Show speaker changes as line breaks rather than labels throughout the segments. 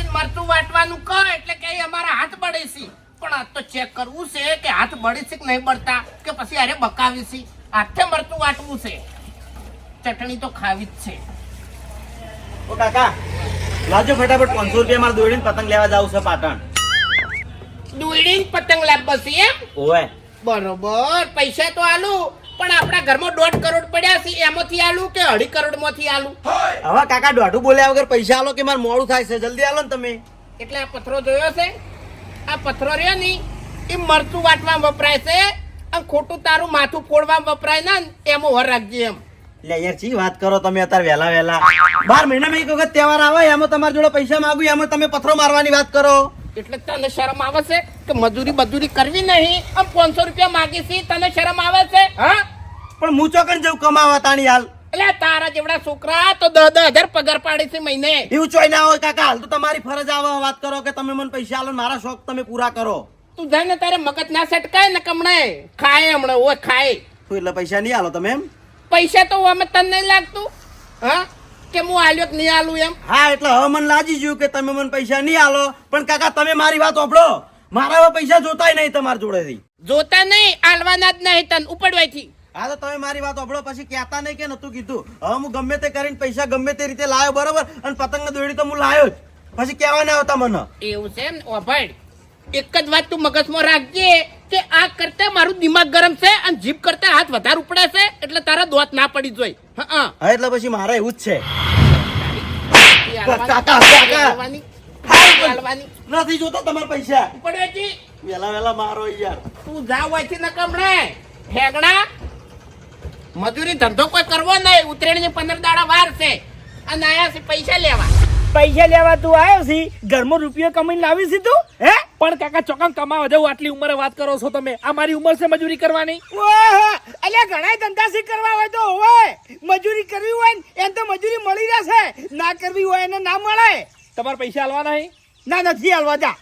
બેસીને મરચું વાટવાનું કહો એટલે કે અમારા હાથ બળે છે. પણ આ તો ચેક કરવું છે કે હાથ બળે છે કે નહીં બળતા કે પછી અરે બકાવી છે. હાથે મરચું વાટવું છે. ચટણી તો ખાવી જ છે.
ઓ કાકા લાજો ફટાફટ પાંચસો રૂપિયા મારા દોડીને પતંગ લેવા જાવ છે પાટણ.
દોડીને પતંગ લાવવા છે એમ?
ઓય
બરોબર પૈસા તો આલું. પણ આપણા ઘરમાં દોઢ કરોડ પડ્યા છે એમાંથી આલું કે અઢી કરોડમાંથી આલું
હવે કાકા દોઢું બોલ્યા વગર પૈસા આલો કે મારે મોડું થાય છે? જલ્દી આલો ને તમે.
એટલે આ પથરો જોયો છે? આ પથરો રહ્યો નહીં એ મરચું વાટવામાં વપરાય છે અને ખોટું તારું માથું ફોડવામાં વપરાય ના એમાં વર રાખજે એમ.
લે યાર ચી વાત કરો તમે અત્યારે વહેલા વહેલા? બાર મહિનામાં એક વખત તહેવાર આવે એમાં તમારા જોડે પૈસા માંગુ એમાં તમે પથરો મારવાની વાત કરો.
એટલે તને શરમ આવે છે કે મજૂરી મજૂરી કરવી નહીં? આમ પાંચસો રૂપિયા માગી છે તને શરમ આવે છે? હા?
પણ હું ચોકન જેવું કમાવા તાણી હાલ.
એટલે તારા જેવડા છોકરા તો દસ દસ હજાર પગાર પાડે છે મહિને.
એવું ચોઈ ના હોય કાકા હાલ તો તમારી ફરજ આવે વાત કરો કે તમે મને પૈસા આલો મારા શોખ તમે પૂરા કરો.
તું જાય ને તારે મગજ ના સટકાય ને કમણે. ખાય હમણાં ઓ ખાય.
તું એટલે પૈસા નહીં આલો તમે એમ?
પૈસા તો અમે તને નહીં લાગતું. હા? કે હું આલ્યો કે નહીં આલું એમ?
હા એટલે હવે મને લાજી ગયું કે તમે મને પૈસા નહીં આલો. પણ કાકા તમે મારી વાત ઓપડો મારા પૈસા જોતાય નહીં તમારા જોડેથી.
જોતા નહીં આલવાના જ નહીં તન ઉપડવાયથી.
હા તો તમે મારી વાત અભળો પછી કહેતા નહીં કે નતું કીધું. હવે હું ગમે તે કરીને પૈસા ગમે તે રીતે લાયો બરોબર? અને પતંગ દોડી તો હું લાયો જ. પછી કહેવા ના આવતા મને.
એવું છે ઓભાડ. એક જ વાત તું મગજમાં રાખજે કે આ કરતા મારું દિમાગ ગરમ છે અને જીભ કરતા હાથ વધારે ઉપડે છે એટલે તારા દોત ના પડી જોઈ. હા
હા. એટલે પછી મારે એવું જ છે. નથી જોતો તમારા પૈસા. વેલા વેલા મારો યાર.
તું જા હોયથી ન કમણે ઠેગડા મજૂરી ધંધો કોઈ કરવો નહીં. ઉતરેણી પંદર દાડા વાર છે. અને આયા છે પૈસા લેવા.
પૈસા લેવા તું આવ્યો છી? ઘરમાં રૂપિયો કમાઈને લાવી છી તું? હે?
પણ કાકા ચોકમ કમાવા જવું આટલી ઉંમરે વાત કરો છો તમે. આ મારી ઉંમર છે મજૂરી કરવાની.
ઓહો! અલ્યા ઘણા ધંધા શી કરવા હોય તો હોય. મજૂરી કરવી હોય ને એમ તો મજૂરી મળી જશે ના કરવી હોય એને ના મળે.
તમારે પૈસા આલવા નહીં?
ના નથી હાલવા જા.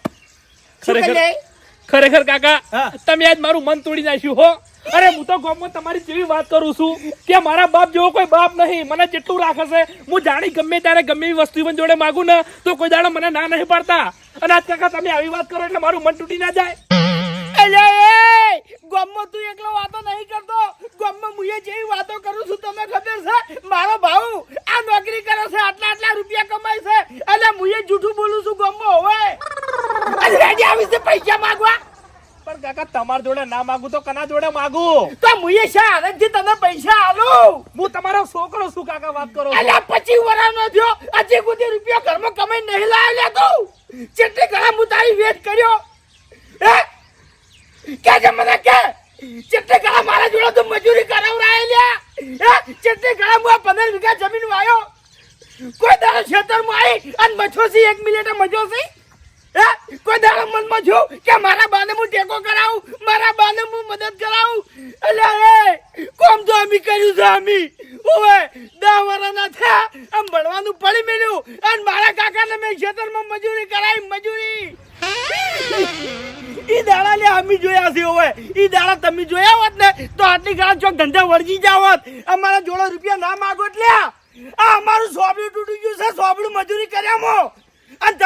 ખરેખર ખરેખર કાકા
હા.
તમે આજ મારું મન તોડી નાખ્યું હો. અરે હું તો ગામમાં તમારી જેવી વાત કરું છું કે મારા બાપ જેવો કોઈ બાપ નહીં. મને જેટલું રાખે છે હું જાણી ગમે ત્યારે ગમે એવી વસ્તુ પણ જોડે માગું ને, તો કોઈ દાડો મને ના નહીં પાડતા. અને આજ કાકા તમે આવી વાત કરો એટલે મારું મન તૂટી ના જાય.
ગામમાં તું એકલો વાતો નહીં કરતો. ગામમાં હું જેવી વાતો કરું છું તમને ખબર છે? મારો ભાઉ આ નોકરી કરે છે, આટલા આટલા રૂપિયા કમાય છે. અને હું જૂઠું બોલું છું ગામમાં, હવે. આવી છે પૈસા માંગવા?
કાકા તમારા જોડે ના માગું તો કના જોડે માગું?
તો મુયે શા આનંદથી તને પૈસા આલો?
હું તમારો છોકરો છું કાકા વાત કરો?
અલ્યા પચીસ વર્ષનો થયો. આજે સુધી રૂપિયા ઘરમાં કમાઈ નહીં લાવ્યો લે તું. ચેટલી ઘણા હું તારી વેટ કર્યો. હે? કે જે મને કે? ચેટલી ઘણા મારા જોડે તું મજૂરી કરાવરાય લ્યા હે? ચેટલી ઘણા હું પંદર વીઘા જમીન વાયો? કોઈ દાડો ખેતરમાં આવી અને મછોસી એક મિનિટે મજોસી કોઈ દાડો મનમાં છું કે મારા બાને હું ટેકો કરાવું? મારા બાને હું મદદ કરાવું? એટલે એ કોમ તો અમી કર્યું છે અમી. ઓવે દસ વર્ષના થયા, આમ ભણવાનું પડી મેલ્યું અને મારા કાકાને મેં ખેતરમાં મજૂરી કરાવી, મજૂરી. ઈ દાડા લે અમી જોયા છે ઓવે ઈ દાડા તમે જોયા હોત ને, તો આટલી ઘણા ચોક ધંધા વળગી જાવ હોત. અમારા જોડે રૂપિયા ના માગો એટલે આ. અમારું સોબડું તૂટી ગયું છે સોબડું મજૂરી કર્યા અને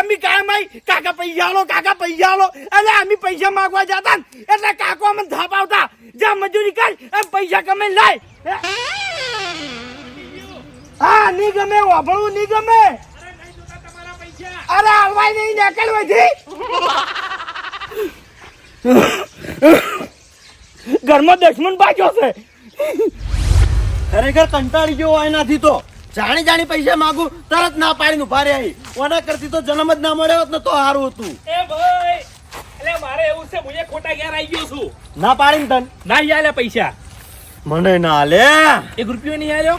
તમે કાયમ આઈ કાકા પૈસા આલો કાકા પૈસા આલો અરે અમે પૈસા માગવા જતા એટલે કાકો અમને થાપ આવતા જા મજૂરી કર, એમ પૈસા કમે લાય. હા? નહીં ગમે વાપરવું નહીં ગમે. અરે હલવાઈ નહીં નીકળવાથી ઘરમાં દુશ્મન બાજ્યો છે.
ખરેખર કંટાળી ગયો એનાથી તો. જાણી જાણી પૈસા માંગુ તરત ના પાડીને ઊભા આવી ઓના કરતી તો જન્મ જ ના મળ્યો હોત ને તો સારું હતું.
એ ભાઈ એટલે મારે એવું છે હું ખોટા ઘેર આવી ગયો છું.
ના પાડીને તન.
ના આલે પૈસા.
મને ના લે
એક રૂપિયો નહીં આલ્યો?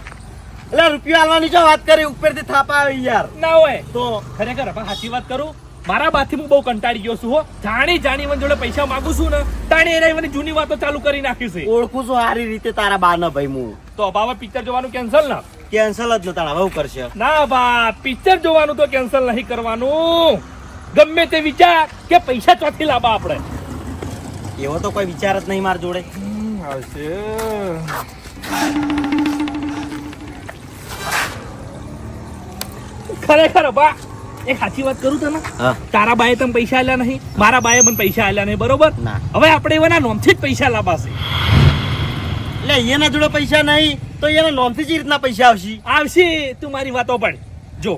એટલે રૂપિયા આલવાની જો વાત કરી ઉપરથી થાપા આવી યાર.
ના હોય.
તો
ખરેખર હવે સાચી વાત કરું મારા બાથી હું બહુ કંટાળી ગયો છું હો. જાણી જાણી મને જોડે પૈસા માંગુ છું ને તાણી એને મને જૂની વાતો ચાલુ કરી નાખી છે.
ઓળખું છું સારી રીતે તારા બા ના ભાઈ હું.
તો અભાવે પિક્ચર જોવાનું કેન્સલ ના.
કેન્સલ જ નતા હવે કરશે.
ના બા પિક્ચર જોવાનું તો કેન્સલ નહીં કરવાનું. ગમે તે વિચાર કે પૈસા ચોથી લાવવા આપણે.
એવો તો કોઈ વિચાર જ નહીં માર જોડે.
ખરેખર બા એક સાચી વાત કરું તને? તારા બાએ તમે પૈસા આલ્યા નહીં મારા બાએ પણ પૈસા આલ્યા નહીં બરોબર? હવે આપણે એવાના નોમથી જ પૈસા લાવવાશે
એટલે એના જોડે પૈસા નહીં તો એના નોમથી જ રીતના પૈસા આવશે.
આવશે તું મારી વાતો પણ જો.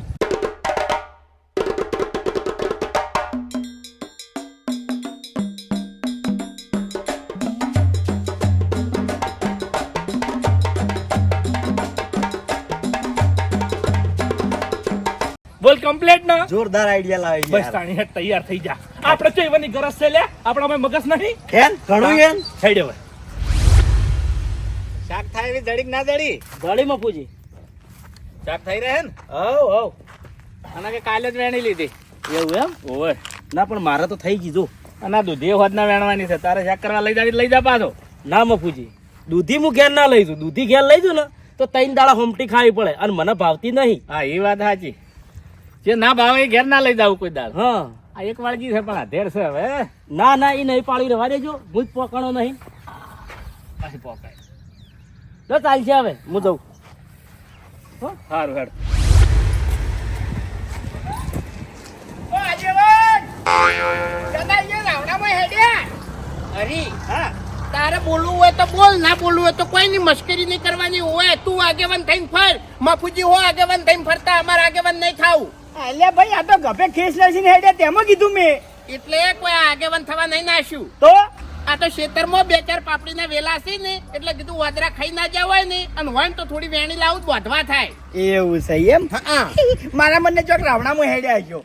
બોલ કમ્પ્લીટ ના?
જોરદાર આઈડિયા લાવે છે
બસ. તાણી તૈયાર થઈ જા. આપણે તો એવાની ગરજ છે લે આપણા મગજ નહીં.
ઘણું એમ?
થઈ
થાય એવી જડીક ના જડી
જડી માં પૂજી.
શાક થઈ રહે ને?
હવ હવ.
અને કે કાલે જ વેણી લીધી.
એવું એમ?
ઓવે.
ના પણ મારે તો થઈ ગયું
અને આ દૂધી હોદ ના વેણવાની છે તારે ચેક કરવા લઈ જાડી લઈ જા પાછો.
ના મફુજી દૂધી હું ઘેર ના લઈ જઉં. દૂધી ઘેર લઈ જઉં ને તો ત્રણ દાડા હોમટી ખાવી પડે અને મને ભાવતી નહીં.
હા એ વાત સાચી. જે ના ભાવે એ ઘેર ના લઈ જાવ કોઈ દાળ
હા.
આ એક વાળગી છે પણ આધેર છે હવે.
ના ના એ નહીં પાડી રહેવા દેજો. હું જ પોકાણો નહીં.
પાછી પોકાય.
તો ચાલશે હવે હું જઉં.
સારું હેડ
તારે બોલવું હોય તો બોલ ના બોલવું હોય તો કોઈ ની મશ્કરી નહીં કરવાની હોય. તું આગેવાન થઈને ફર. મફુજી હો આગેવાન થઈને ફરતા અમારે આગેવાન નહીં ખાવું.
એટલે ભાઈ આ તો ગભે ખેસ લસીને હેડ્યા તેમાં કીધું મેં.
એટલે કોઈ આગેવાન થવા નહીં નાશ્યું
તો?
આ તો ખેતરમાં બે ચાર પાપડીના વેલા છે ને એટલે કીધું વાદરા ખાઈ ના જવાય ને અને હોય ને તો થોડી વેણી લાવું તો વધવા થાય.
એવું છે એમ?
હા
મારા મને ચોક રાવણામાં હેડ્યા છો.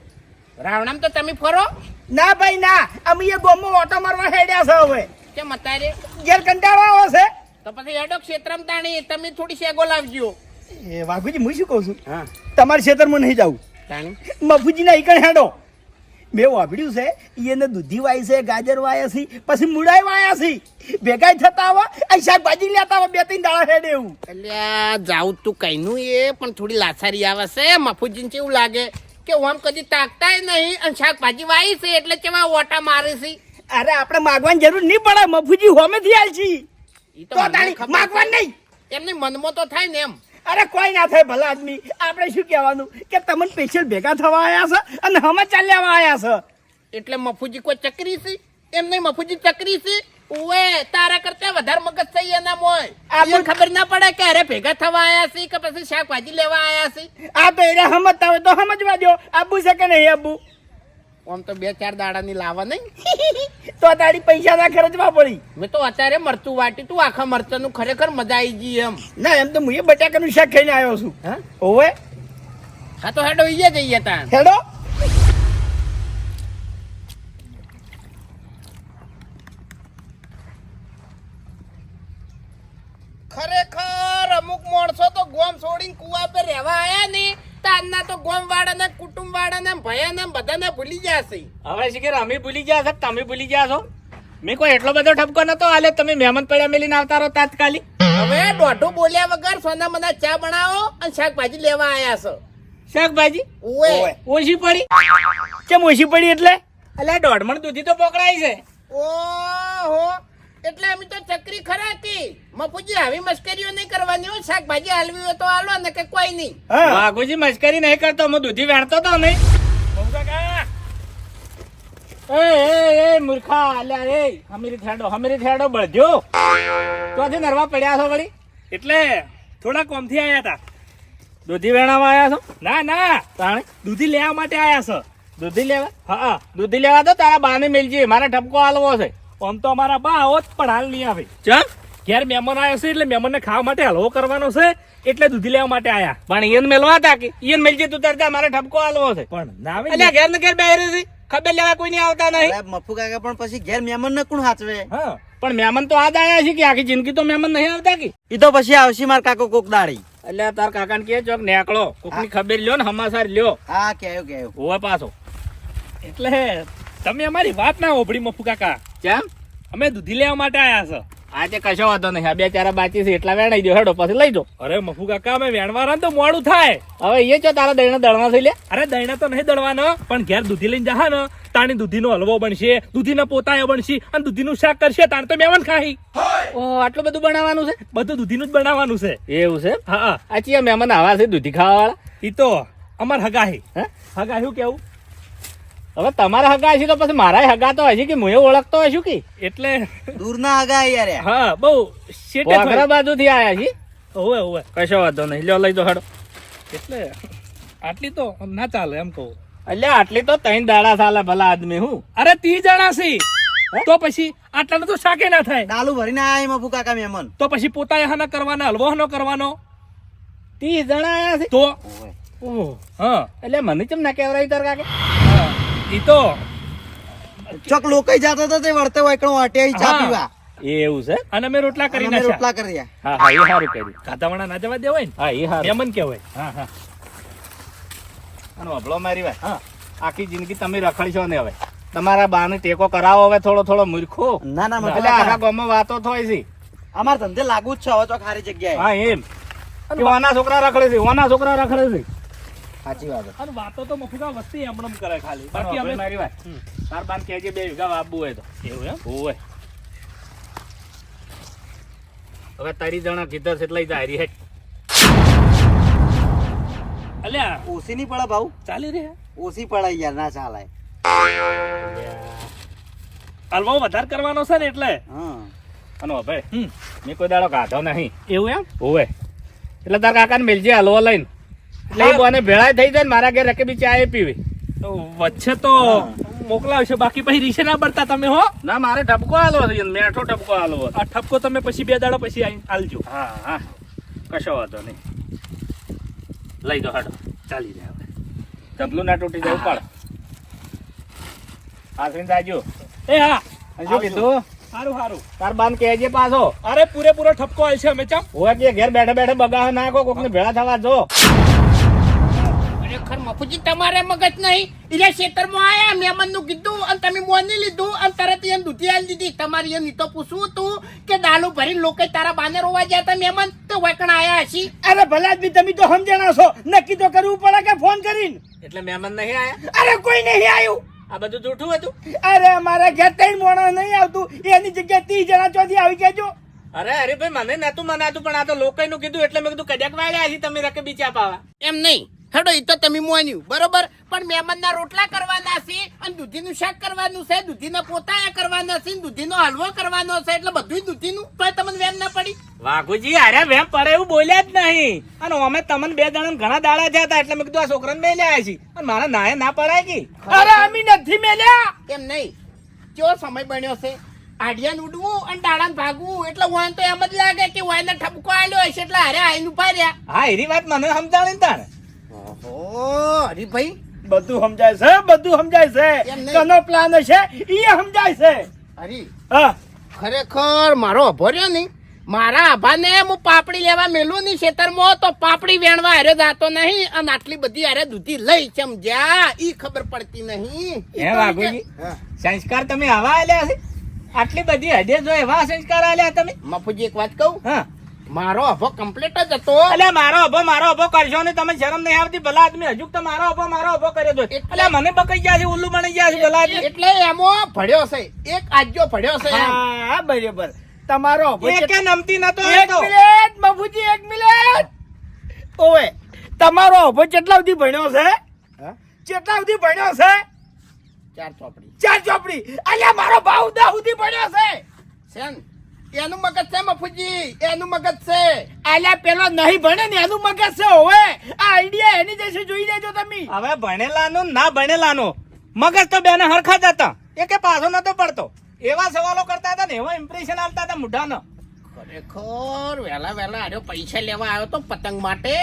રાવણામ તો તમે ફરો.
ના ભાઈ ના. અમે એ ગોમો ઓટો મારવા હેડ્યા છે હવે.
કેમ અત્યારે?
ઘેર કંટાળો આવે છે.
તો પછી હેડો ક્ષેત્રમ તાણી તમે થોડી શેગો લાવજો.
એ વાઘુજી હું શું કહું છું?
હા.
તમારા ખેતરમાં નહીં જાવું
તાણી?
મફુજીના ઈકણ હેડો. મેં વાપર્યું છે એને દૂધી વાય છે ગાજર વાયા છે પછી મુડાઈ વાયા છે. ભેગા થતા આવા અહીં શાકભાજી લેતા આવા બે ત્રણ દાડા હેડે એવું
અલ્યા જાઉં તું કઈનું એ પણ થોડી લાસારી આવે છે મફુજીને કેવું લાગે? કે હું આમ કદી તાકતાય નહીં અને શાકભાજી વાય છે એટલે કેવા ઓટા મારે છે?
અરે આપણે માગવાની જરૂર નહીં પડે મફુજી હોમેથી આવી છીએ
ઈ
તો
મને
તાણી
ખબર
માગવા
છે.
નહીં.
એમની મનમાં તો થાય ને એમ.
અરે કોઈ ના થાય ભલા આદમી. આપણે શું કહેવાનું? કે તમને સ્પેશિયલ ભેગા થવા આવ્યા છે અને હમા ચાલ્યા આવ્યા છે.
એટલે મફુજી કોઈ ચકરી છે? એમ નહીં મફુજી ચકરી છે? ઓએ તારા કરતા વધારે મગજ થઈ એના મોય આપણને ખબર ના પડે કે અરે ભેગા થવા આવ્યા છે કે પછી શાકભાજી લેવા આવ્યા છે?
આ તો એને સમજતા હોય તો સમજવા દો આબુ છે કે નહીં આબુ?
આમ તો બે ચાર દાડાની લાવા નહીં.
તો તારી પૈસા ના ખર્ચવા પડી.
મેં તો અત્યારે મરતું વાટી તું આખા મરચાનું ખરેખર મજા આવી ગઈ એમ.
ના એમ તો હું એ બટાકાનું શાક ખાઈને આવ્યો છું.
હા?
ઓવે.
હા તો હેડો ઈએ જઈએ તાં
હેડો.
ખરેખર અમુક માણસો તો ગોમ છોડીને કુવા પર રહેવા આયા ને તારના તો ગોમ વાળાના કુટુંબ વાળાના ભયાના બધાને ભૂલી જશે
હવે શીખર અમે ભૂલી ગયા છો તમે ભૂલી ગયા છો. મેં કોઈ એટલો બધો ઠપકો નતો આલે તમે મહેમાન પડ્યા મેલીને આવતા રહો તાત્કાલિક.
હવે દોઢું બોલ્યા વગર સોના મના ચા બનાવો અને શાકભાજી લેવા આયા છો.
શાકભાજી?
ઓએ
ઓછી પડી. કેમ ઓછી પડી એટલે? અલ્યા દોઢમણ દૂધી તો પકડાય છે.
ઓહો. એટલે અમે તો ચકરી ખરા કી. મફુજી આવી મસ્કરીઓ નહીં કરવાની હોય શાકભાજી હાલવી હોય તો હાલો ને કે કોઈ નહીં.
બાગુજી મસ્કરી નહીં કરતો હું દૂધી વેણતો તો નહીં. એ એ એ મૂર્ખા અલ્યા એ હમીરી થેડો હમીરી થેડો બળજો. તો આજે નરવા પડ્યા છો વળી?
એટલે થોડા કોમથી આયા હતા
દૂધી વેણામાં આવ્યા છો?
ના ના.
તાણે?
દૂધી લેવા માટે આયા છો.
દૂધી લેવા?
હા
દૂધી લેવા તો તારા બાને મેલજી. મારે ઠપકો હાલવો છે.
આમ તો અમારા બા હોત પણ હાલ નહીં આવે.
ચમ?
ઘેર મહેમાન આવ્યો છે એટલે મહેમાનને ખાવા માટે હલવો કરવાનો છે એટલે દૂધી લેવા માટે આયા.
પણ ઈયન મેલવા હતા કે? ઈયન મેલજે તું તરતા મારે ઠપકો હાલવો છે.
પણ ના આવે એટલે
ઘેર ને ઘેર બેહરે છે. ખબર લેવા કોઈ નહીં આવતા નહીં.
મફુ કાકા પણ પછી ઘેર મહેમાન ને કોણ હાચવે?
હા.
પણ મહેમાન તો આજ આયા છે કે આખી જિંદગી તો મહેમાન નહીં આવતા કે?
એ તો પછી આવશે માર કાકો કોક દાડી.
એટલે તાર કાકાને કે ચોક નેકળો. કોકની ખબર લ્યો ને હમાસાર લ્યો.
હા કેયો કેયો
હોવે પાછો.
એટલે તમે અમારી વાત ના ઓભળી મફુ કાકા.
કેમ?
અમે દૂધી લેવા માટે આયા છે.
આજે કશો વાંધો નહીં. આ બે ચાર બાચી છે એટલા વેણાઈ દો. હેડો પછી લઈ જો
અરે મફુ કાકા અમે વેણવાના તો મોડું થાય.
હવે એ ચો તારા દહીણા દળવા થઈ લે.
અરે દહીણા તો નહીં દળવાનો પણ ઘેર દૂધી લઈને જહા ને તાણી દૂધીનો હલવો બનશે દૂધીના પોતાયો બનશે અને દૂધીનું શાક કરશે તાણ તો મેવન ખાહી.
ઓ આટલું બધું બનાવવાનું છે?
બધું દૂધીનું જ બનાવવાનું છે.
એવું છે?
હા
આ ચિયા મહેમાન આવા છે દૂધી ખાવા વાળા
ઈ તો અમાર હગાહી.
હે?
હગા કેવું?
હવે તમારા હગા હશે તો પછી મારા હગા તો હશે કે હું ઓળખતો હશું કે?
એટલે
દૂરના હગા યાર.
હા બહુ શેટે
ઘરા બાજુ થી આયા છે?
ઓવે ઓવે
કશો વાંધો નહીં લ્યો લઈ દો હડો.
એટલે આટલી તો ના ચાલે એમ કહું.
એટલે આટલી તો ત્રણ દાડા ચાલે ભલા આદમી હું?
અરે તી જણા છે. તો પછી આટલા તો શાકે ના થાય.
ડાલુ ભરીને આયા એમાં ભૂકા કામ એમન
તો પછી પોતા હાના કરવાના હલવો હનો કરવાનો.
ત્રીસ જણા આયા છે?
તો. ઓહ. હા.
એટલે મને ચમ ના કહેવરાય તાર કાકે?
હા. ઈ તો.
ચોક લોકો જતો હતો તે વર્તે હોય કણો વાટે ચા. પીવા.
એવું છે?
અને મેં રોટલા કરી નાખ્યા.
રોટલા કરી
હા હા એ સારું કર્યું.
કાધાવાળા ના જવા દેવાય ને?
હા એ સારું
મેમન કહેવાય. હા હા.
અને અભળો મારી વાત. હા. આખી જિંદગી તમે રખડશો ને હવે. તમારા બાને ટેકો કરાવો હવે થોડો થોડો મૂર્ખો.
ના ના
એટલે આખા ગામમાં વાતો થાય છે.
અમાર ધંધે લાગુ જ છે હવે તો ખારી જગ્યાએ.
હા એમ. ઓના છોકરા રખડે છે ઓના છોકરા રખડે છે.
સાચી વાત
અને વાતો તો મફુકા વસ્તી એમ એમ કરે ખાલી.
બાકી
અમે
મારી વાત. તાર બાન કહેજે બે વીઘા વાપવું હોય તો.
એવું એમ?
હોય. હવે તારી જણા કીધા છે એટલે જાય રી
અલ્યા
ઓછી નહીં પડે ભાવ.
ચાલી રહ્યા
ઓછી પડે યાર ના ચાલે.
હલવો વધારે કરવાનો છે ને એટલે.
હા.
અને
ભાઈ
મેં કોઈ દાડો કાઢો નહીં.
એવું એમ?
હોવે એટલે તાર કાકાને મેલજે હલવો લઈને. એટલે બોને ભેળા થઈ જાય ને મારા ઘેર રકે બી ચા પીવી.
તો વચ્ચે તો મોકલાવશે બાકી પછી રીસે ના પડતા તમે હો.
ના મારે ઠપકો આલો મેઠો ઠપકો આલો
આ ઠપકો તમે પછી બે દાડા પછી આલજો.
હા હા. કશો વાંધો નહીં. લઈ દો હાડો ચાલી જાય હવે. ના તૂટી જાય ઉપાડ. આસરીને જાજો
એ હા.
હજુ કીધું
સારું સારું.
તાર બાન કહેજે પાછો.
અરે પૂરેપૂરો ઠપકો આવશે અમે ચમ.
હોય કે ઘેર બેઠે બેઠે બગાહ નાખો કોકને ભેળા થવા જો
ખરેખર મફુજી તમારે મગજ નહીં એટલે ખેતરમાં આયા મહેમાનનું કીધું અને તમે મોની લીધું અને તરત એને દૂધી આલી દીધી. તમારી એને તો પૂછવું હતું કે ડાલુ ભરીને લોકો તારા બાને રોવા ગયા હતા મહેમાન? તો વૈકણ આયા હશી?
અરે ભલા આદમી તમે તો સમજણા છો નક્કી તો કરવું પડે કે ફોન કરીને?
એટલે મહેમાન નહીં આયા?
અરે કોઈ નહીં આવ્યું
આ બધું જૂઠું હતું?
અરે અમારા ઘેર ત્રણ મોણા નહીં આવતું. એની જગ્યાએ ત્રીસ જણા ચોથી આવી કેજો
અરે અરે ભાઈ મને નતું મનાતું પણ આ તો લોકોનું કીધું એટલે મેં કીધું કદાચ વાળ્યા હશે તમે રકે બીચા પાવા.
એમ નહીં. હેડો એ તો તમે મોન્યું. બરોબર? પણ મહેમાનના રોટલા કરવાના છે અને દૂધીનું શાક કરવાનું છે દૂધીના પોતાયા કરવાના છે દૂધીનો હલવો કરવાનો છે એટલે બધું દૂધીનું. તો તમને વેમ ના પડી?
વાઘુજી અરે વેમ પડે એવું બોલ્યા જ નહીં. અને અમે તમને બે જણા ઘણા દાડા જતા એટલે મેં કીધું આ છોકરાને મેલ્યા છે અને મારા નાય ના પડાય કે?
અરે અમે નથી મેલ્યા.
એમ નહીં? કેવો સમય બન્યો છે? આડિયાન ઉડવું અને દાડાને ભાગવું એટલે વાન તો એમ જ લાગે કે વાયને ઠપકો આલ્યો હશે એટલે હારે આઈને ઊભા રહ્યા.
હા એની વાત મને સમજાણી ને તારે
ઓહો હરીભાઈ
બધું સમજાય છે બધું સમજાય છે. કનો પ્લાન હશે ઈ સમજાય છે.
હરી
હા.
ખરેખર મારો અભો રહ્યો નહીં. મારા આભાને હું પાપડી લેવા મેલું નહીં. ખેતરમાં તો પાપડી વેણવા હારે જાતો નહીં. અને આટલી બધી હારે દૂધી લઈ સમજ્યા ઈ ખબર પડતી નહીં.
હે
બાબુજી
સંસ્કાર તમે આવા આલ્યા છે? આટલી બધી હદે જો એવા સંસ્કાર આલ્યા તમે?
મફુજી એક વાત કહું?
હા.
મારો અભો કમ્પ્લીટ જ હતો.
એટલે મારો અભો મારો અભો કરશો ને તમે શરમ નહીં આવતી ભલા આદમી. હજુ તો મારો અભો મારો અભો કર્યો છે. એટલે મને બકાઈ ગયા છે ઉલ્લુ બની ગયા છે ભલા આદમી.
એટલે એમાં ભળ્યો છે એક આજ્યો ભળ્યો છે.
હા બરાબર. તમારો
એકે નમતી નતો
એક. મિનિટ બાબુજી એક મિનિટ. ઓવે તમારો અભો કેટલા સુધી ભણ્યો છે? કેટલા સુધી ભણ્યો છે?
ચાર ચોપડી.
ચાર ચોપડી. અલ્યા મારો ભાવ દા સુધી ભણ્યો છે.
છે ને? એનું મગજ છે મફુજી? એનું મગજ છે.
આલા પેલો નહીં ભણે ને એનું મગજ છે હવે. આ આઈડિયા એની જશે જોઈ લેજો તમે.
હવે ભણેલાનો ને ભણેલાનો. મગજ તો બેને હરખા જ હતા. કે પાછો નતો પડતો. એવા સવાલો કરતા હતા ને એવા ઇમ્પ્રેશન આવતા હતા મુઢાનો.
ખરેખર વહેલા વહેલા આર્યો પૈસા લેવા આવ્યો તો પતંગ માટે.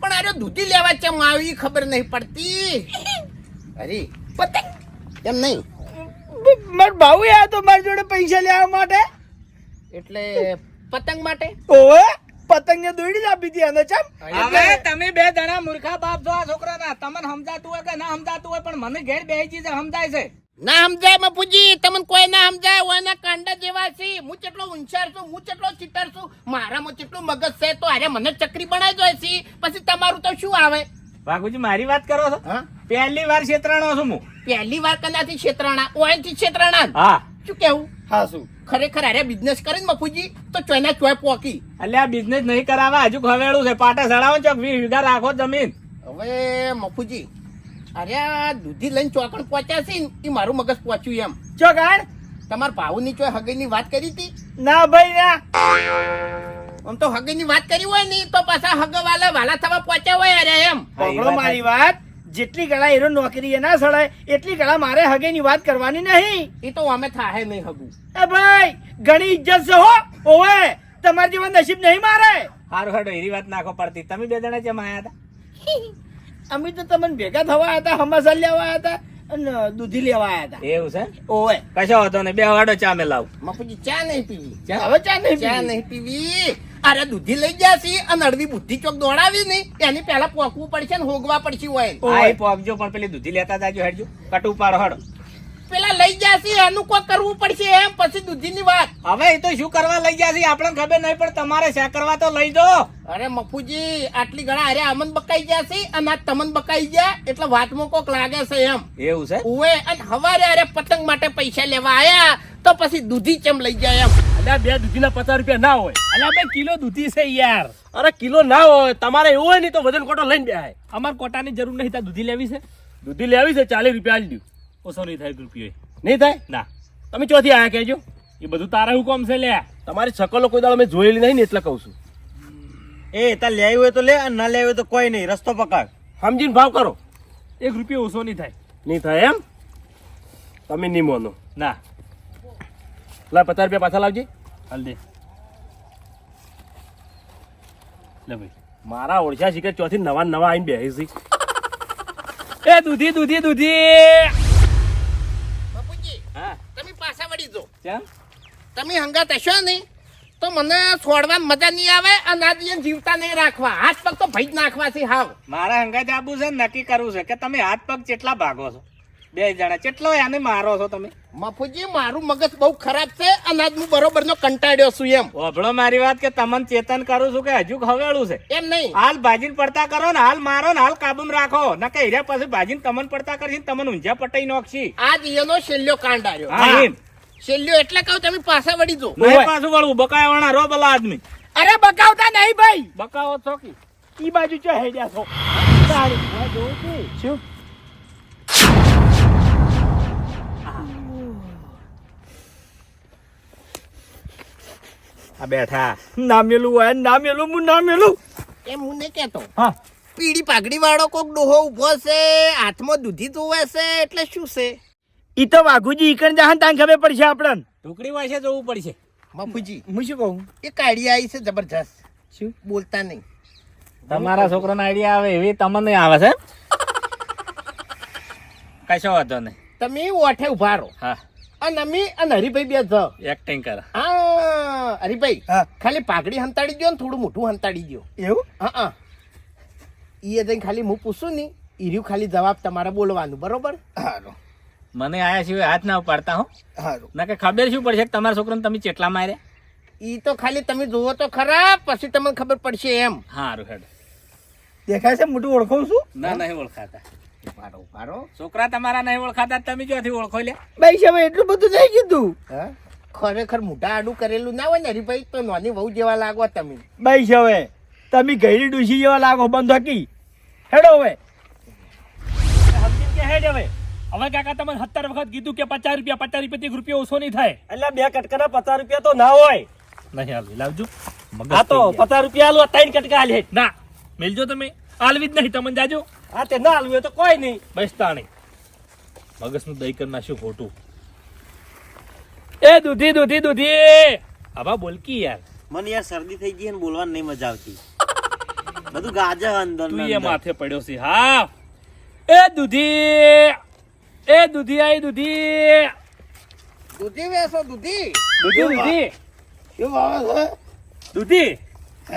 પણ આર્યો દૂધી લેવા કેમ આવી ખબર નહીં પડતી. અરે પતંગ? એમ નહીં.
મારો ભાવ આવ્યો તો મારી જોડે પૈસા લેવા માટે?
એટલે પતંગ માટે?
ઓવે પતંગ ને દોડી આપી હતી અને ચમ.
હવે તમે બે જણા મૂર્ખા બાપ છો આ છોકરાના. તમને સમજાતું હોય કે ના સમજાતું હોય પણ મને ઘેર બે ચીજ સમજાય છે.
ના સમજાય મફુજી તમને કોઈ ના સમજાય ઓના કાંડા જેવા છે. હું કેટલો ઉંચાર છું હું કેટલો ચિટર છું. મારામાં કેટલું મગજ છે તો અરે મને ચકરી બનાવી દો છે. પછી તમારું તો શું આવે?
વાઘુજી મારી વાત કરો છો?
હા?
પહેલી વાર છેતરાણો છું હું.
પહેલી વાર કનાથી છેતરાણા ઓયથી છેતરાણા.
હા.
શું કેવું?
હા શું?
ખરેખર અરે બિઝનેસ કરે ને બાપુજી તો ચોયના ચોય પોકી.
એટલે આ બિઝનેસ નહીં કરાવવા હજુ ખવેડું છે પાટા ચડાવો ચોક વીસ વીઘા રાખો જમીન.
હવે મફુજી અરે આ દૂધી લઈને ચોકડ પહોંચ્યા છે ને એ મારું મગજ પહોંચ્યું એમ.
ચો ગાણ
તમારા ભાવુની ચોય હગઈની વાત કરી હતી?
ના ભાઈ ના.
આમ તો હગઈની વાત કરી હોય ને તો પાછા હગ વાલા વાલા થવા પહોંચ્યા હોય અરે એમ.
મારી વાત. જેટલી કળા એનો નોકરી ના સડાય એટલી કળા મારે હગેની વાત કરવાની નહીં.
એ તો અમે થાહે નહીં હગું.
એ ભાઈ ઘણી ઇજ્જત છે હો. ઓવે તમાર જેવા નસીબ નહીં મારે.
હારું હેડો એરી વાત નાખો પડતી. તમે બે જણા જેમ આયા હતા?
અમે તો તમને ભેગા થવા હતા હમાસા લેવા હતા. દૂધી લેવા આવ્યા હતા
એવું છે?
ઓય
કશો હતો ને બે વાડો ચા મે લાવ.
મફુજી ચા નહીં પીવી.
હવે ચા નહીં
ચા. નહીં પીવી? અરે દૂધી લઈ ગયા છે અને અડવી બુદ્ધિ ચોક દોડાવી ને એની પહેલા પોકવું પડશે ને હોગવા પડશે હોય.
પોકજો પોગજો પણ પેલી દૂધી લેતા જાજો હેડજો. કટુ પાડો હડો.
પેલા લઈ ગયા એનું કોઈ કરવું પડશે એમ પછી દૂધીની વાત.
હવે એ તો શું કરવા લઈ ગયા છે આપણને ખબર નહીં પણ તમારે શા કરવા તો લઈ દો
અરે મફુજી આટલી ઘણા અરે અમન બકાઈ ગયા છે અને આ તમન બકાઈ ગયા એટલે વાતમાં કોક લાગે છે એમ.
એવું છે?
ઓએ અને હવારે અરે પતંગ માટે પૈસા લેવા આયા તો પછી દૂધી કેમ લઈ ગયા એમ.
અલ્યા બે દૂધીના પચાસ રૂપિયા ના હોય. અલ્યા બે કિલો દૂધી છે યાર.
અરે કિલો ના હોય તમારે એવું હોય ને તો વજન કોટો લઈને બે અમારે
અમાર કોટાની જરૂર નહીં ત્યાં દૂધી લેવી છે.
દૂધી લેવી છે ચાલીસ રૂપિયા આલી દઉં.
ઓછો નહીં થાય રૂપિયો
નહીં થાય?
ના.
તમે ચોથી આયા કહેજો.
એ બધું તારા હુકમ છે લે.
તમારી શકલો કોઈ દાડો મેં જોયેલી નહીં ને એટલે કહું છું.
એ તાર લેવી હોય તો લે અને ના લેવી હોય તો કોઈ નહીં. રસ્તો પકડ.
સમજીને ભાવ કરો.
એક રૂપિયો ઓછો નહીં થાય.
નહીં થાય એમ? તમે નહીં મોનો.
ના.
લા પચાસ રૂપિયા પાછા લાવજે.
હાલ દે. લે ભાઈ.
મારા ઓળખ્યા શીખે ચોથી નવા નવા આવીને બેસી છે.
એ દૂધી દૂધી દૂધી.
કેમ?
તમે હંગાત હશો ને તો મને છોડવા મજા નહીં આવે અને આ જીવતા નહીં રાખવા. હાથ પગ તો ભાઈ જ નાખવા છે હાવ.
મારા હંગાત આબુ છે નક્કી કરવું છે કે તમે હાથ પગ કેટલા ભાગો છો. બે જણા કેટલો આને મારો છો તમે.
મફુજી મારું મગજ બહુ ખરાબ છે અને આજ હું બરોબર નો કંટાળ્યો છું એમ.
ઓભળો મારી વાત કે તમને ચેતન કરું છું કે હજુ ખવેળું છે?
એમ નહીં.
હાલ ભાજીન પડતા કરો ને હાલ મારો ને હાલ કાબુમાં રાખો. ન કે હીરા પછી ભાજીન તમને પડતા કરશે તમને ઊંઝા પટાઈ નોખશી.
આજ એનો છેલ્લો કાંડ આવ્યો.
હા એમ
છેલ્લો એટલે કહું તમે પાછા વળી જો.
નહીં પાછું વળવું બકાય વાળા રો બલા આદમી.
અરે બકાવતા નહીં ભાઈ.
બકાવો છો કે?
ઈ બાજુ ચો હેડ્યા છો. આ જોઉં છું. શું?
આ બેઠા.
નામેલું હોય નામેલું હું નામેલું.
એમ હું નહીં કેતો
હા.
પીળી પાઘડી વાળો કોક ડોહો ઊભો છે હાથમાં દૂધી ધોવે છે એટલે શું છે?
ઈ તો વાઘુજી ઈકણ જહાન તાન ખબર પડશે આપણને.
ટુકડી વાસે જવું પડશે.
બાપુજી
હું શું કહું?
એક આઈડિયા આવી છે જબરજસ્ત.
શું?
બોલતા નહીં.
તમારા છોકરાનો આઈડિયા આવે એવી તમને આવે છે? કશો વાંધો નહીં.
તમે ઓઠે ઊભા રહો.
હા.
અને અમે અને હરિભાઈ બે જ
એક્ટિંગ કર.
હા હરિભાઈ
હા.
ખાલી પાઘડી હંતાડી દો ને થોડું મોટું હંતાડી દો
એવું?
હા હા. ઈ જઈને ખાલી હું પૂછું નહીં ઈર્યું ખાલી જવાબ તમારે બોલવાનું બરોબર? હારું.
મને આયા સિવાય હાથ ના ઉપાડતા હો.
હારું.
ના કે ખબર શું પડશે? તમારા છોકરાને તમે ચેટલા માર્યા?
ઈ તો ખાલી તમે જુઓ તો ખરા પછી તમને ખબર પડશે એમ.
હારું હેડ.
દેખાય છે મોટું ઓળખું છું?
ના નહીં ઓળખાતા.
ઉપાડો ઉપાડો.
છોકરા તમારા નહીં ઓળખાતા તમે ક્યાંથી ઓળખો લે
ભાઈ સાહેબ એટલું બધું નહીં કીધું.
હા? ખરેખર મોઢા આડું કરેલું ના હોય ને હરિભાઈ તો નાની વહુ જેવા લાગો તમે.
ભાઈ સાહેબ તમે ઘેરી ડૂસી જેવા લાગો બંધ હકી. હેડો હવે.
કે હેડ હવે. હવે કાકા તમે સત્તર વખત કીધું કે પચાસ રૂપિયા પચાસ રૂપિયા એક રૂપિયો ઓછો નહીં થાય.
એટલે બે કટકાના પચાસ રૂપિયા તો ના હોય.
નહીં હાલવી લાવજો.
આ તો પચાસ રૂપિયા આલું ત્રણ કટકા હાલે.
ના મેલજો તમે. હાલવી જ નહીં તમને જાજો.
હા તે ના હાલવી હોય તો કોઈ નહીં.
બસ તાણી. મગજનું દહીં કરી નાખ્યું ખોટું. એ દૂધી દૂધી દૂધી. આવા બોલકી યાર.
મને યાર શરદી થઈ ગઈ ને બોલવાની નહીં મજા આવતી. બધું ગાજર અંદર
તું એ માથે પડ્યો છે હા. એ દૂધી. એ દૂધી આઈ દૂધી.
દૂધી વેસો દૂધી.
દૂધી દૂધી.
શું આવે છે?
દૂધી.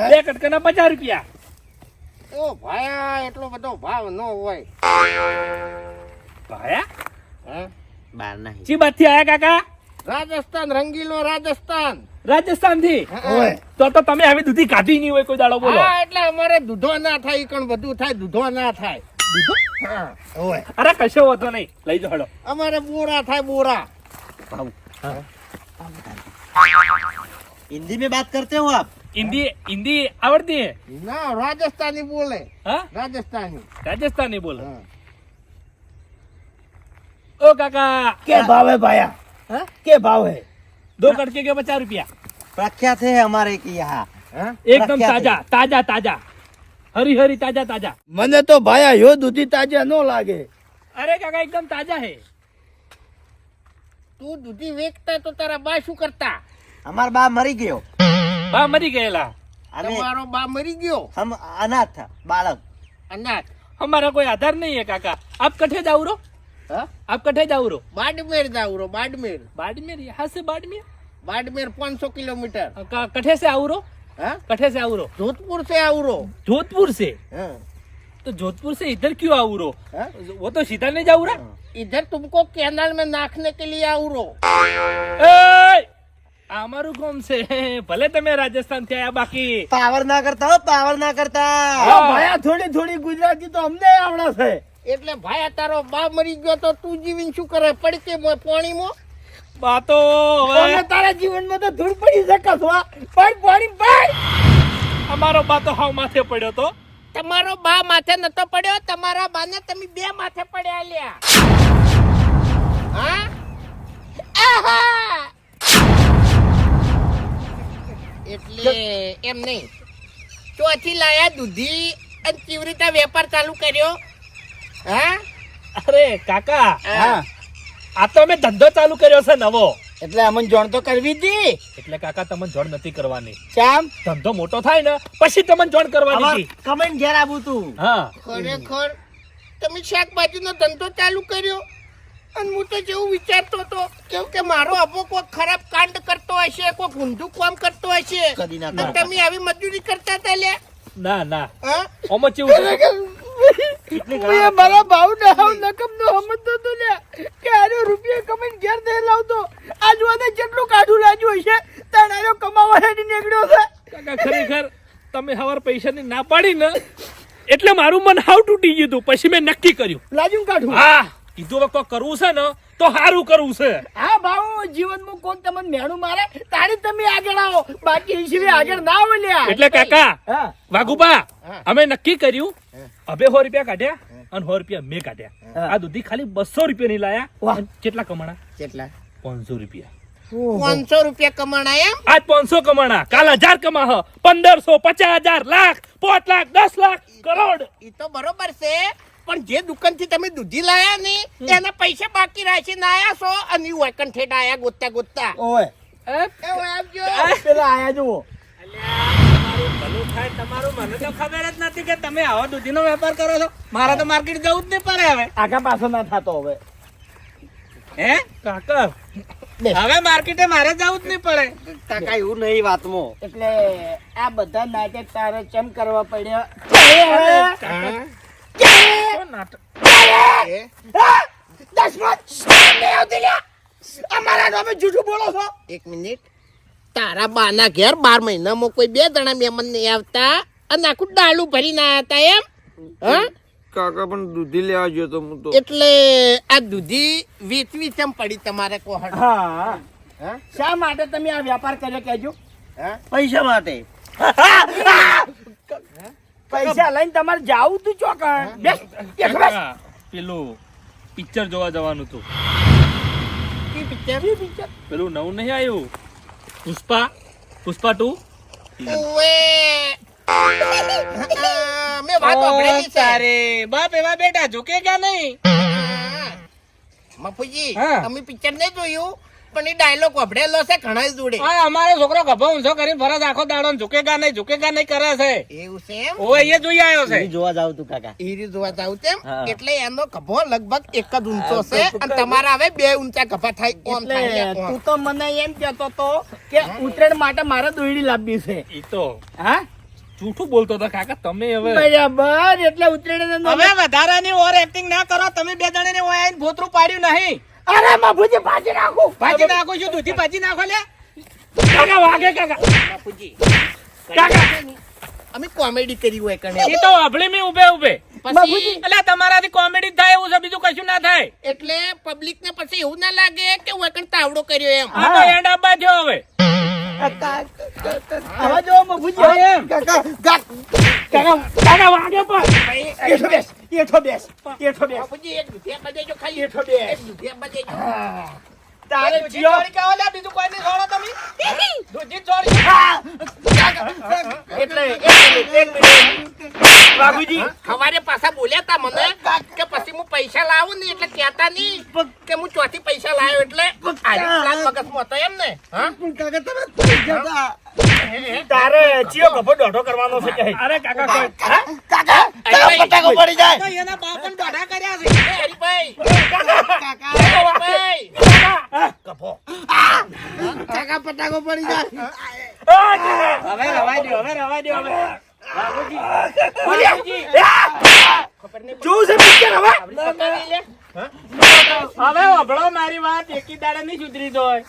બે કટકાના પચાસ રૂપિયા.
ઓ ભાયા એટલો બધો ભાવ ન હોય.
ભાયા?
હા?
બાર નહીં.
ચી બાદથી આયા કાકા?
રાજસ્થાન રંગીલો રાજસ્થાન. રાજસ્થાનથી
તો તો તમે આવી દૂધી કાઢી નહીં હોય કોઈ દાડો બોલો.
હા એટલે અમારે દૂધો ના થાય કણ બધું થાય દૂધો ના થાય. બીજો હા ઓય
અરે કશો વાંધો નહીં લઈ જો હડો
અમારે બોરા થાય બોરા આવું
हिंदी में बात करते हो आप
हिंदी हिंदी आवडती है
ना राजस्थानी बोले
हा?
राजस्थानी
राजस्थानी बोल ओ काका
क्या भाव है भाया
हा?
क्या भाव है
दो कटके के पचास रुपया
प्रख्यात है हमारे की यहाँ
एकदम ताजा ताजा ताजा હરી હરી તાજા તાજા.
મને તો ભાયા યો દૂધી તાજા નો લાગે.
અરે કાકા એકદમ તાજા હે.
તું દૂધી વેચતા તો તારા બા શું કરતા?
અમાર બા મરી ગયો.
બા મરી ગયેલા.
અને
તમારો બા મરી ગયો?
હમ અનાથ બાળક.
અનાથ.
અમારા કોઈ આધાર નહીં હે કાકા. આપ કઠે જ આવરો.
હા?
આપ કઠે જ આવરો.
બાડમેર જ આવરો બાડમેર.
બાડમેર હા સે બાડમેર?
બાડમેર પાંચસો કિલોમીટર. કઠે સે આવરો?
का- कठे से आओ रो
હા
कठे से आओ रो
જોધપુર से આવરો
जोधपुर से
हाँ
तो जोधपुर से इधर क्यों आओ रो
हाँ?
वो तो सीधा नहीं जाऊ रहा
इधर तुमको कैनाल में नाखने के लिए आवरो
એય! અમારું કોમ છે ભલે તમે રાજસ્થાન થી આયા બાકી
पावर ना करता हो पावर ना करता
હા ભાયા થોડી થોડી ગુજરાતી તો અમને આવડે છે
એટલે ભાઈ આ તારો બા મરી ગયો તો તું જીવીને શું કરે પડકે મોય પોણીમાં
બાતો હવે.
તારા જીવનમાં તો ધૂળ પડી છે કસવા પણ પડી પાડ
અમારો બાતો હાવ માથે પડ્યો તો.
તમારો બા માથે નતો પડ્યો તમારા બાને તમે બે માથે પડ્યા લ્યા. હા? આહા! એટલે એમ નહીં. ચોથી લાયા દૂધી અને કેવી રીતે વેપાર ચાલુ કર્યો. હા?
અરે કાકા
હા.
આ તો અમે ધંધો ચાલુ કર્યો છે નવો.
એટલે અમને જોણ તો કરવી હતી
એટલે કાકા તમને જોડ નથી કરવાની.
ચામ
ધંધો મોટો થાય ને પછી તમને જોડ કરવાની હતી
કમેન્ટ ઘેર આવું તું.
હા.
ખરેખર તમે શાકભાજીનો ધંધો ચાલુ કર્યો? અને હું તો જેવું વિચારતો હતો કેમ કે મારો અબો કોઈ ખરાબ કાંડ કરતો હશે કોઈ ઊંધું કામ કરતો હશે.
કદી ના
તમે આવી મજૂરી કરતા હતા લે
ના ના.
હા?
ઓમાં?
મેં મારા ભાવ ને હાવ નકમ નો સમજતો તો ને કે આનો રૂપિયા કમાઈને ઘેર દે લાવતો. આજ વાદે જેટલું કાઢું લાજ્યું હશે તાણ આનો કમાવા હેડી નીકળ્યો છે.
કાકા ખરેખર તમે હવાર પૈસાની ના પાડી ને એટલે મારું મન હાવ તૂટી ગયું હતું. પછી મેં નક્કી કર્યું.
લાજુ કાઢું.
હા. કીધું હવે કોઈ કરવું છે ને તો સારું કરવું છે.
હા ભાવ જીવનમાં કોણ તમને મેણું મારે? તારી તમે આગળ આવો. બાકી ઈશ્વરી આગળ ના આવે લ્યા.
એટલે કાકા વાઘુબા અમે નક્કી કર્યું હવે સો રૂપિયા કાઢ્યા અને સો રૂપિયા મેં કાઢ્યા. આ દૂધી ખાલી બસો રૂપિયા ની લાયા કેટલા કમાણા?
કેટલા?
પાંચસો રૂપિયા.
પાંચસો રૂપિયા કમાણા એમ?
આજ પાંચસો કમાણા. કાલ હજાર કમા પંદરસો પચાસ હજાર લાખ પાંચ લાખ દસ લાખ કરોડ.
એ તો બરોબર છે. પણ જે દુકાનથી તમે દૂધી લાયા ને એના પૈસા બાકી રાખીને આયા છો અને ઈ વૈકણ ઠેઠ આયા ગોતતા ગોતતા.
ઓય
એ ઓય આવજો.
પેલા આયા જુઓ.
ભલું થાય તમારું મને તો ખબર જ નથી કે તમે આવો દૂધીનો વેપાર કરો છો મારે તો માર્કેટ જવું જ નહીં પડે હવે
આગા પાછો ના થતો હવે.
હે?
કાકા.
હવે માર્કેટે મારે જવું જ નહીં પડે.
કાકા એવું નહીં વાતમાં.
એટલે આ બધા નાટક તારે ચમ કરવા પડ્યા? અમારા નામે જૂઠું બોલો છો.
એક મિનિટ. તારા બાના ઘેર બાર મહિનામાં કોઈ બે જણા મહેમાન નહીં આવતા અને આખું ડાલું ભરીને આવ્યા હતા એમ? હા?
કાકા પણ દૂધી લેવા ગયો તો હું તો
એટલે આ દૂધી વેચવી ચમ પડી તમારે કોહડ
હા.
હા?
શા માટે તમે આ વ્યાપાર કર્યો કેજો
પૈસા માટે.
પૈસા લઈને તમારે જાવું તું ચોકણ.
પેલું પિક્ચર જોવા જવાનું હતું
પિક્ચર?
પેલું નવું નહીં આવ્યું? પુષ્પા પુષ્પા ટુ?
મેં વાત સાંભળેલી છે.
તારે. બાપ એવા બેટા ઝૂકે ક્યાં નહીં.
મફુજી અમે પિક્ચર નહીં જોયું. પણ એ ડાયલોગ વાપરેલો છે ઘણા જોડે.
હા અમારો છોકરો ગભો ઊંચો કરીને ફરજ આખો દાડો ઝુકેગા નહીં ઝુકેગા નહીં કરે છે.
એવું છે એમ?
ઓ એ જોઈ આવ્યો છે.
જોવા જાવ તું કાકા.
એ જોવા જાવ તેમ? એટલે એનો ગભો લગભગ એક જ ઊંચો છે અને તમારા હવે બે ઊંચા ગભા થાય ઓમ થાય ને.
તું તો મને એમ કહેતો તો કે ઉતરેણ માટે મારે દોયડી લાવવી છે.
એ તો
હા?
જૂઠું બોલતો હતો કાકા તમે હવે
બરાબર એટલે ઉતરેણ
હવે વધારાની ઓવર એક્ટિંગ ના કરો તમે બે જણાને ઓય આઈને ભોતરું પાડ્યું નહીં.
અરે બાપુજી ભાજી નાખો.
ભાજી નાખો છું દૂધી ભાજી નાખો લે?
કાકા વાગે કાકા.
બાપુજી
કાકા.
અમે કોમેડી કરી હોય કણે.
એ તો અભળી મે ઉભે ઉભે
પછી
એટલે તમારાથી કોમેડી થાય એવું છે બીજું કશું ના થાય.
એટલે પબ્લિક ને પછી એવું ના લાગે કે હું વકણ તાવડો કર્યો એમ.
હા તો એન્ડ આપવા થયો હવે.
આવા જો મફુજી કાકા કાકા કાકા વાગે પણ એઠો બેસ એઠો બેસ એઠો બેસ
બાપુજી એક દૂધિયા બધે જો ખાલી
એઠો બેસ
એક દૂધિયા બધે જો.
તારે
દૂધી
જીઓ
ચોરી કાવા લ્યા, બીજું કોઈ નહીં છોડો તમે દૂધી જ ચોરી
એટલે એક મિનિટ.
બાબુજી
સવારે પાછા બોલ્યા તા મને પૈસા લાવું ને એટલે કહેતા નહીં કે હું ચોથી પૈસા લાવ્યો એટલે મગજમાં હતો એમ ને હા?
કાકા તમે
તારે ચિયો ગભો દોઢો કરવાનો છે કે
અરે કાકા કોઈ
કાકા પટાકો પડી જાય.
તો એના બાપન દોઢા કર્યા છે.
એ હરીભાઈ ગભો
કાકા. પટાકો પડી જાય.
હવે રવાઈ દો હવે રવાઈ દો હવે.
જોવું છે પિક્ચર હવે?
હવે ઓભળો મારી વાત એકી દાડે નહીં સુધરી દોય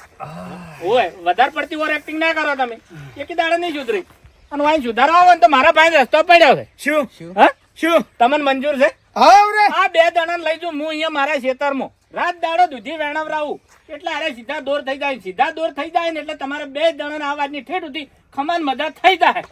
ઓય વધારે પડતી ઓવર એક્ટિંગ ના કરો તમે. એકી દાડે નહીં સુધરી. અને વાંઈ સુધારવા આવે તો મારા પાસે રસ્તો પડ્યો છે.
શું?
હા?
શું?
તમને મંજૂર છે? આ બે જણાને લઈ જાઉં હું અહીંયા મારા ખેતરમાં. રાત દાડો દૂધી વેણવરાવું. એટલે અરે સીધા દોર થઈ જાય સીધા દોર થઈ જાય ને એટલે તમારે બે જણાને આ વાતની ઠેઠ ઉઠી ખમાન મદદ થઈ જાય.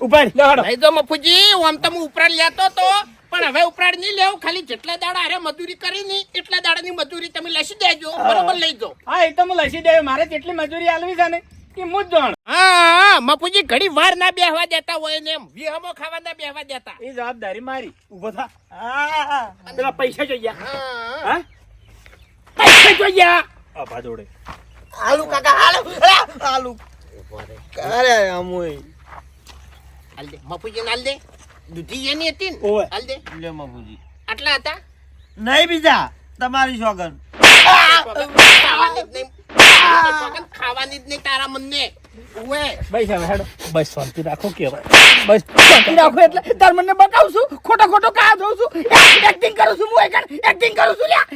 ઉપાડ
લે હડો.
લઈ દો મફુજી આમ તો હું ઉપરાડ લેતો તો. પણ હવે ઉપરાડ નહીં લેવું ખાલી જેટલા દાડા અરે મજૂરી કરી ની એટલા દાડાની મજૂરી તમે લસી દેજો. બરોબર લઈ દો.
હા એ તો હું લસી દે મારે જેટલી મજૂરી આલવી છે ને એ હું જ જાણ.
હા મફુજી ઘડી વાર ના બેહવા દેતા હોય ને એમ. વિહમો ખાવા ના બેહવા દેતા.
એ જવાબદારી મારી.
ઊભો થા. હા. પેલા પૈસા જોઈએ
હા.
હા?
પૈસા જોઈએ
અભા જોડે.
આલુ કાકા આલુ આલુ અરે અમોય.
હાલ દે મફુજી હાલ દે દૂધી એની હતી ને. હાલ દે
લે મફુજી.
આટલા હતા?
નહીં બીજા. તમારી સોગન.
ખાવાની જ નહીં. તારા મનને.
બસ હવે હેડો.
બસ શાંતિ રાખો કેવાય
બસ શાંતિ રાખો એટલે તાર મને બતાવું છું. ખોટો ખોટો કા જોઉં છું. એક્ટિંગ કરું છું હું એક્ટિંગ કરું છું લ્યા.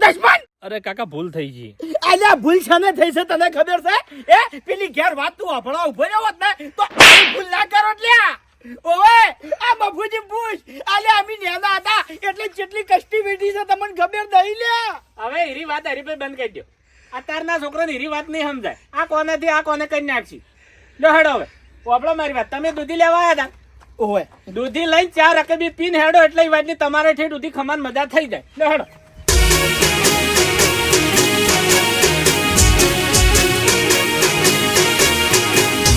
દશમન
અરે કાકા ભૂલ થઈ ગઈ.
અલ્યા ભૂલ શાને થઈ છે તને ખબર છે? એ પેલી ઘેર વાત તું આપણા ઊભો રહ્યો ને તો ભૂલ ના કરો લ્યા ઓવે આ બફુજી પૂછ અલ્યા અમે નેના હતા એટલે જેટલી કષ્ટી વેઠી છે તમને ખબર દઈ લ્યા
હવે હીરી વાત હરીભાઈ બંધ કરી દો. અત્યારના છોકરાને હીરી વાત નહીં સમજાય. આ કોનેથી આ કોને કરી નાખશી? લો હેડો હવે. ઓપડો મારી વાત. તમે દૂધી લેવા આવ્યા હતા
ઓવે.
દૂધી લઈને ચાર રકબી પીન હેડો એટલે વાતની તમારે ઠેઠ દૂધી ખમાન મજા થઈ જાય. લો હેડો.